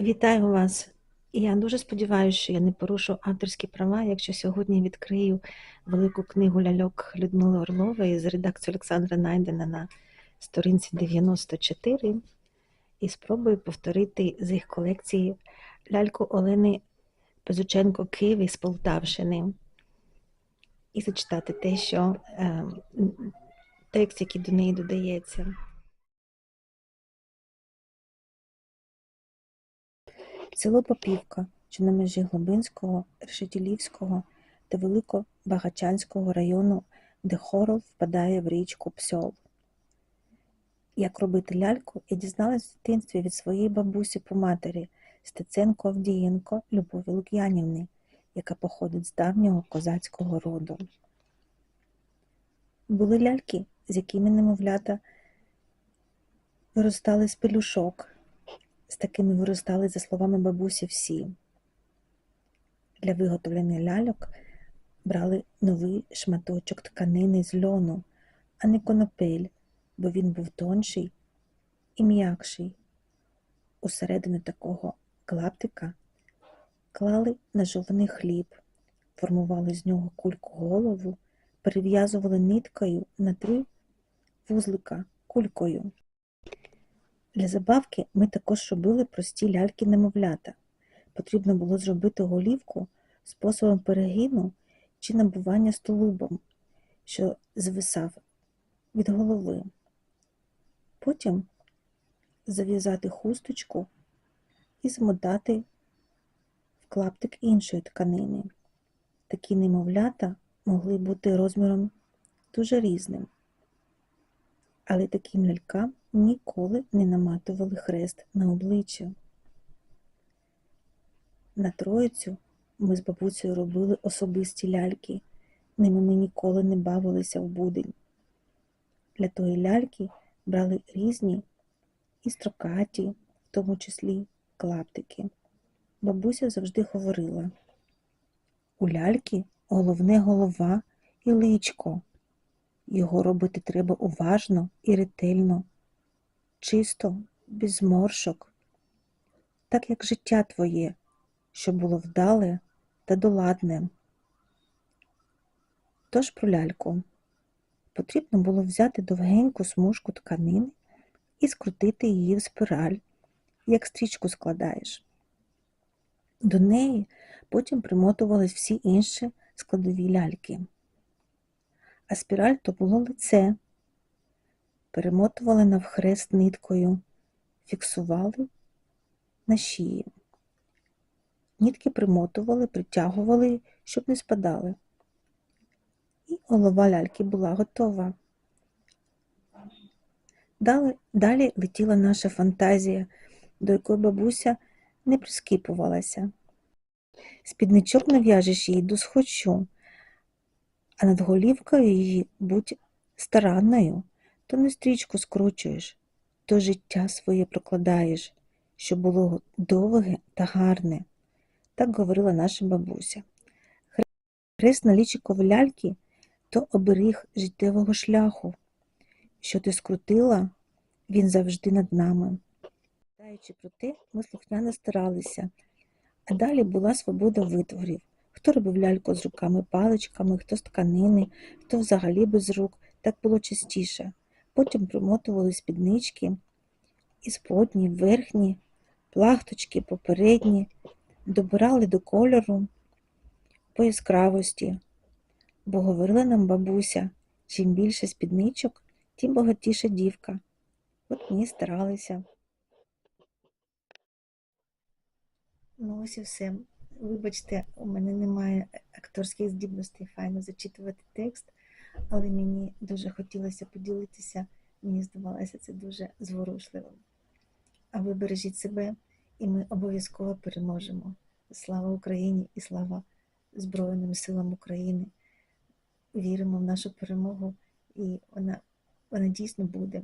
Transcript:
Вітаю вас! Я дуже сподіваюся, що я не порушу авторські права, якщо сьогодні відкрию велику книгу ляльок Людмили Орлової з редакцією Олександра Найдена на сторінці 94 і спробую повторити з їх колекції ляльку Олени Пезученко Києві з Полтавщини і зачитати те, що е, текст, який до неї додається. Село Попівка, що на межі Глобинського, Решетілівського та Великобагачанського району, де Хорол впадає в річку Псьол. Як робити ляльку, я дізналась в дитинстві від своєї бабусі по матері Стеценко Авдієнко Любові Лук'янівни, яка походить з давнього козацького роду. Були ляльки, з якими немовлята виростали з пелюшок. З такими виростали, за словами бабусі, всі. Для виготовлення ляльок брали новий шматочок тканини з льону, а не конопель, бо він був тонший і м'якший. Усередину такого клаптика клали нажований хліб, формували з нього кульку голову, перев'язували ниткою на три вузлика кулькою. Для забавки ми також робили прості ляльки-немовлята. Потрібно було зробити голівку способом перегину чи набування столубом, що звисав від голови. Потім зав'язати хусточку і змотати в клаптик іншої тканини. Такі немовлята могли бути розміром дуже різним, але таким лялькам ніколи не наматували хрест на обличчя. На Троїцю ми з бабусею робили особисті ляльки, ними ми ніколи не бавилися в будень. Для тої ляльки брали різні і строкаті, в тому числі клаптики. Бабуся завжди говорила у ляльки головне голова і личко. Його робити треба уважно і ретельно, чисто, без зморшок, так як життя твоє, що було вдале та доладне. Тож про ляльку потрібно було взяти довгеньку смужку тканини і скрутити її в спираль, як стрічку складаєш. До неї потім примотувались всі інші складові ляльки. А спіраль то було лице, перемотували навхрест ниткою, фіксували на шиї. Нітки примотували, притягували, щоб не спадали. І голова ляльки була готова. Далі, далі летіла наша фантазія, до якої бабуся не прискіпувалася. Спідничок нав'яжеш їй до схочу, а над голівкою її будь старанною, то не стрічку скручуєш, то життя своє прокладаєш, щоб було довге та гарне. Так говорила наша бабуся. Хрест на лічикові ляльки то оберіг життєвого шляху. Що ти скрутила, він завжди над нами. Знаючи про те, ми слухняно старалися, а далі була свобода витворів. Хто робив ляльку з руками-паличками, хто з тканини, хто взагалі без рук, так було частіше. Потім примотували спіднички, і сподні, верхні, плахточки, попередні, добирали до кольору, по яскравості, бо говорила нам бабуся, чим більше спідничок, тим багатіша дівка. От ми старалися. Ну ось і все. Вибачте, у мене немає акторських здібностей файно зачитувати текст, але мені дуже хотілося поділитися, мені здавалося це дуже зворушливим. А ви бережіть себе, і ми обов'язково переможемо. Слава Україні і слава Збройним силам України. Віримо в нашу перемогу, і вона, вона дійсно буде.